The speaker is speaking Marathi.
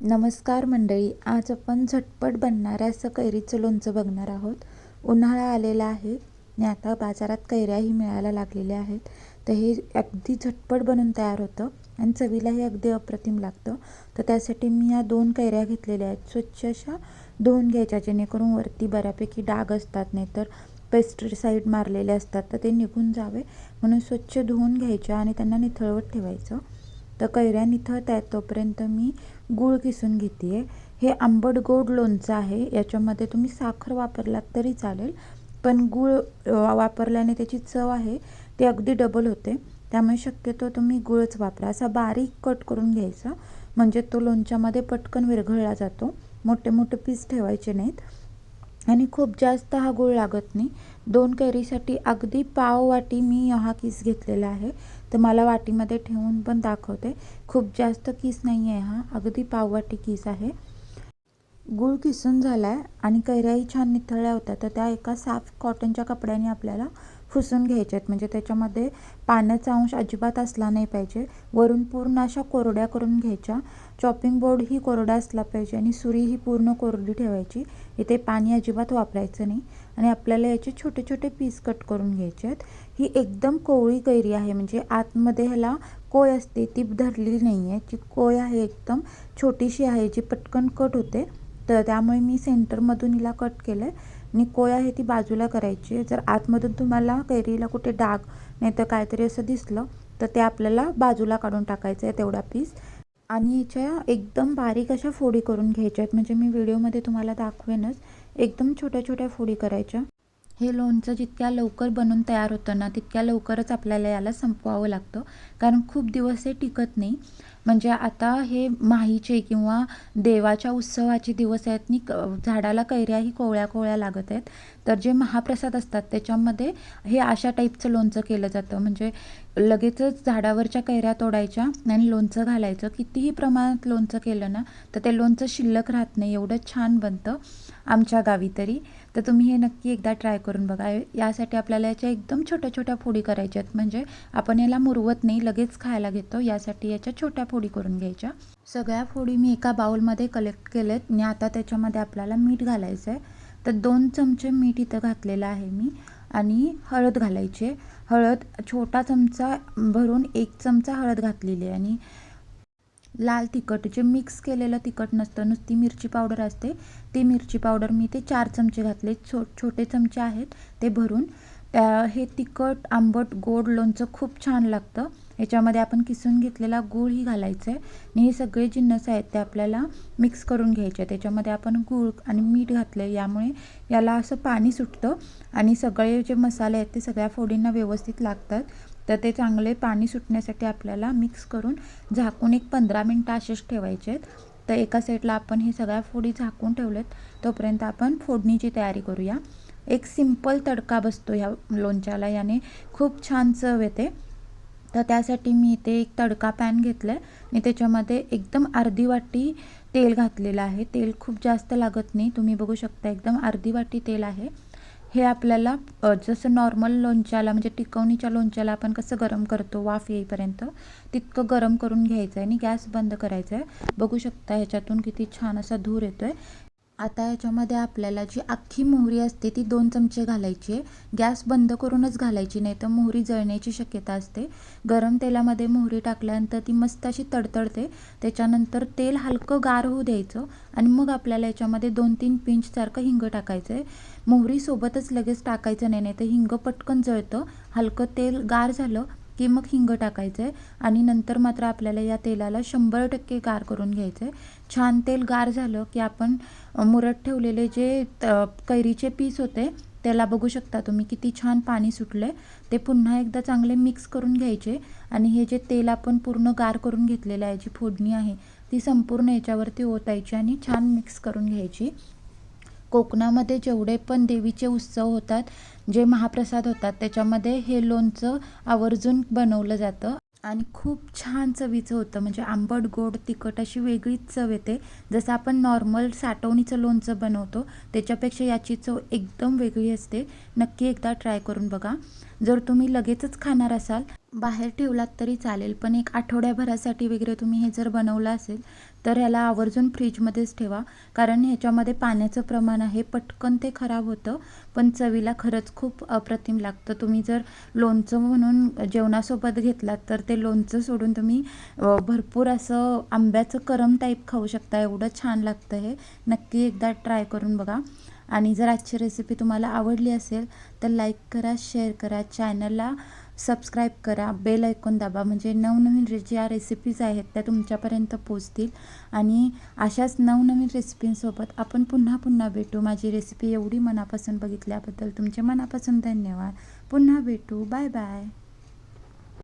नमस्कार मंडळी आज आपण झटपट बनणाऱ्या असं कैरीचं लोणचं बघणार आहोत. उन्हाळा आलेला आहे आणि आता बाजारात कैऱ्याही मिळायला लागलेल्या आहेत. तर हे अगदी झटपट बनून तयार होतं आणि चवीलाही अगदी अप्रतिम लागतं. तर त्यासाठी मी या दोन कैऱ्या घेतलेल्या आहेत. स्वच्छ अशा धुवून घ्यायच्या जेणेकरून वरती बऱ्यापैकी डाग असतात नाहीतर पेस्टिसाईड मारलेले असतात. तर ते निघून जावे. म्हणून स्वच्छ धुवून घ्यायच्या आणि त्यांना निथळवत ठेवायचं. तर कैऱ्या निथळत आहेत तोपर्यंत मी गूळ किसून घेते आहे हे आंबट गोड लोणचं आहे. याच्यामध्ये तुम्ही साखर वापरलात तरी चालेल. पण गूळ वापरल्याने त्याची चव आहे. ती अगदी डबल होते. त्यामुळे शक्यतो तुम्ही गुळच वापरा. असा बारीक कट करून घ्यायचा. म्हणजे तो लोणच्यामध्ये पटकन विरघळला जातो. मोठे मोठे पीस ठेवायचे नाहीत. आणि खूप जास्त हा गूळ लागत नाही. दोन कैरीसाठी अगदी पाव वाटी मी हा किस घेतलेला आहे. तर मला वाटीमध्ये ठेवून पण दाखवते. खूप जास्त किस नाही आहे हा. अगदी पाव वाटी किस आहे. गूळ किसून झाला आहे आणि कैऱ्याही छान निथळल्या होत्या. तर त्या एका साफ कॉटनच्या कपड्याने आपल्याला फुसून घ्यायच्या आहेत म्हणजे त्याच्यामध्ये पाण्याचा अंश अजिबात असला नाही पाहिजे. वरून पूर्ण अशा कोरड्या करून घ्यायच्या. चॉपिंग बोर्ड ही कोरडा असला पाहिजे आणि सुरी ही पूर्ण कोरडी ठेवायची. इथे पाणी अजिबात वापरायचं नाही. आणि आपल्याला याचे छोटे छोटे पीस कट करून घ्यायचे आहेत. ही एकदम कोवळी कैरी आहे. म्हणजे आतमध्ये ह्याला कोय असते ती धरलेली नाही आहे जी कोय आहे एकदम छोटीशी आहे जी पटकन कट होते. तर त्यामुळे मी सेंटरमधून हिला कट केलं आहे आणि कोय आहे ती बाजूला करायची जर आतमधून तुम्हाला कैरीला कुठे डाग नाही तर काहीतरी असं दिसलं तर ते आपल्याला बाजूला काढून टाकायचं आहे तेवढा पीस आणि याच्या एकदम बारीक अशा फोडी करून घ्यायच्या आहेत. म्हणजे मी व्हिडिओमध्ये तुम्हाला दाखवेनच. एकदम छोट्या छोट्या फोडी करायच्या. हे लोणचं जितक्या लवकर बनून तयार होतं ना तितक्या लवकरच आपल्याला याला संपवावं लागतं. कारण खूप दिवस हे टिकत नाही. म्हणजे आता हे माहीचे किंवा देवाच्या उत्सवाचे दिवस आहेत नि झाडाला कैऱ्याही कोवळ्या कोवळ्या लागत आहेत. तर जे महाप्रसाद असतात त्याच्यामध्ये हे अशा टाईपचं लोणचं केलं जातं. म्हणजे लगेचच झाडावरच्या कैऱ्या तोडायच्या आणि लोणचं घालायचं. कितीही प्रमाणात लोणचं केलं ना तर ते लोणचं शिल्लक राहत नाही. एवढं छान बनतं आमच्या गावी तरी. तर तुम्ही हे नक्की एकदा ट्राय करून बघा. यासाठी आपल्याला याच्या एकदम छोट्या छोट्या फोडी करायच्या आहेत. म्हणजे आपण याला मुरवत नाही लगेच खायला घेतो. यासाठी याच्या छोट्या फोडी करून घ्यायच्या. सगळ्या फोडी मी एका बाउलमध्ये कलेक्ट केलेत. आणि आता त्याच्यामध्ये आपल्याला मीठ घालायचं आहे तर दोन चमचे मीठ इथं घातलेलं आहे मी आणि हळद घालायची. हळद छोटा चमचा भरून एक चमचा हळद घातलेली आहे आणि लाल तिखट जे मिक्स केलेलं तिखट नसतं नुसती मिरची पावडर असते. ती मिरची पावडर मी ते चार चमचे घातले. छो छोटे चमचे आहेत ते भरून. त्या हे तिखट आंबट गोड लोणचं खूप छान लागतं. याच्यामध्ये आपण किसून घेतलेला गूळही घालायचं आहे आणि हे सगळे जिन्नस आहेत ते आपल्याला मिक्स करून घ्यायचे त्याच्यामध्ये आपण गूळ आणि मीठ घातलं आहे यामुळे याला असं पाणी सुटतं आणि सगळे जे मसाले आहेत ते सगळ्या फोडींना व्यवस्थित लागतात. तर ते चांगले पाणी सुटण्यासाठी आपल्याला मिक्स करून झाकून एक पंधरा मिनटं असेच ठेवायचे आहेत. तर एका साईडला आपण हे सगळ्या फोडी झाकून ठेवलेत. तोपर्यंत आपण फोडणीची तयारी करूया. एक सिंपल तडका बसतो ह्या लोणच्याला. याने खूप छान चव येते. तर त्यासाठी मी इथे एक तडका पॅन घेतला आहे आणि त्याच्यामध्ये एकदम अर्धी वाटी तेल घातलेलं आहे. तेल खूप जास्त लागत नाही. तुम्ही बघू शकता एकदम अर्धी वाटी तेल आहे. हे आपल्याला जसं नॉर्मल लोणच्याला म्हणजे टिकवणीच्या लोणच्याला आपण कसं गरम करतो वाफ येईपर्यंत तितकं गरम करून घ्यायचं आहे आणि गॅस बंद करायचा आहे बघू शकता ह्याच्यातून किती छान असा धूर येतो आहे आता याच्यामध्ये आपल्याला जी अख्खी मोहरी असते ती दोन चमचे घालायची आहे. गॅस बंद करूनच घालायची नाही तर मोहरी जळण्याची शक्यता असते. गरम तेलामध्ये मोहरी टाकल्यानंतर ती मस्त अशी तडतडते. त्याच्यानंतर तेल हलकं गार होऊ द्यायचं आणि मग आपल्याला याच्यामध्ये दोन तीन पिंचसारखं हिंग टाकायचं आहे मोहरीसोबतच लगेच टाकायचं नाही नाही तर हिंग पटकन जळतं. हलकं तेल गार झालं की मग हिंग टाकायचं आहे आणि नंतर मात्र आपल्याला या तेलाला शंभर टक्के गार करून घ्यायचं. आहे छान तेल गार झालं की आपण मुरत ठेवलेले जे कैरीचे पीस होते त्याला बघू शकता तुम्ही किती छान पाणी सुटलं. आहे ते पुन्हा एकदा चांगले मिक्स करून घ्यायचे आणि हे जे तेल आपण पूर्ण गार करून घेतलेलं आहे जी फोडणी आहे ती संपूर्ण याच्यावरती ओतायची आणि छान मिक्स करून घ्यायची. कोकणामध्ये जेवढे पण देवीचे उत्सव होतात जे महाप्रसाद होतात त्याच्यामध्ये हे लोणचं आवर्जून बनवलं जातं. आणि खूप छान चवीचं होतं. म्हणजे आंबट गोड तिखट अशी वेगळीच चव येते. जसं आपण नॉर्मल साठवणीचं लोणचं बनवतो त्याच्यापेक्षा याची चव एकदम वेगळी असते. नक्की एकदा ट्राय करून बघा. जर तुम्ही लगेचच खाणार असाल बाहेर ठेवलात तरी चालेल पण एक आठवड्याभरासाठी वगैरे तुम्ही हे जर बनवलं असेल तर ह्याला आवर्जून फ्रीजमध्येच ठेवा. कारण ह्याच्यामध्ये पाण्याचं प्रमाण आहे पटकन ते खराब होतं पण चवीला खरंच खूप अप्रतिम लागतं. तुम्ही जर लोणचं म्हणून जेवणासोबत घेतलात तर ते लोणचं सोडून तुम्ही भरपूर असं आंब्याचं करम टाईप खाऊ शकता. एवढं छान लागतं हे. नक्की एकदा ट्राय करून बघा. आणि जर आजची रेसिपी तुम्हाला आवडली असेल तर लाईक करा शेअर करा. चॅनलला सबस्क्राईब करा. बेल ऐकून दाबा. म्हणजे नवनवीन रे ज्या रेसिपीज आहेत त्या तुमच्यापर्यंत पोचतील आणि अशाच नवनवीन रेसिपींसोबत आपण पुन्हा पुन्हा भेटू. माझी रेसिपी एवढी मनापासून बघितल्याबद्दल तुमचे मनापासून धन्यवाद. पुन्हा भेटू. Bye bye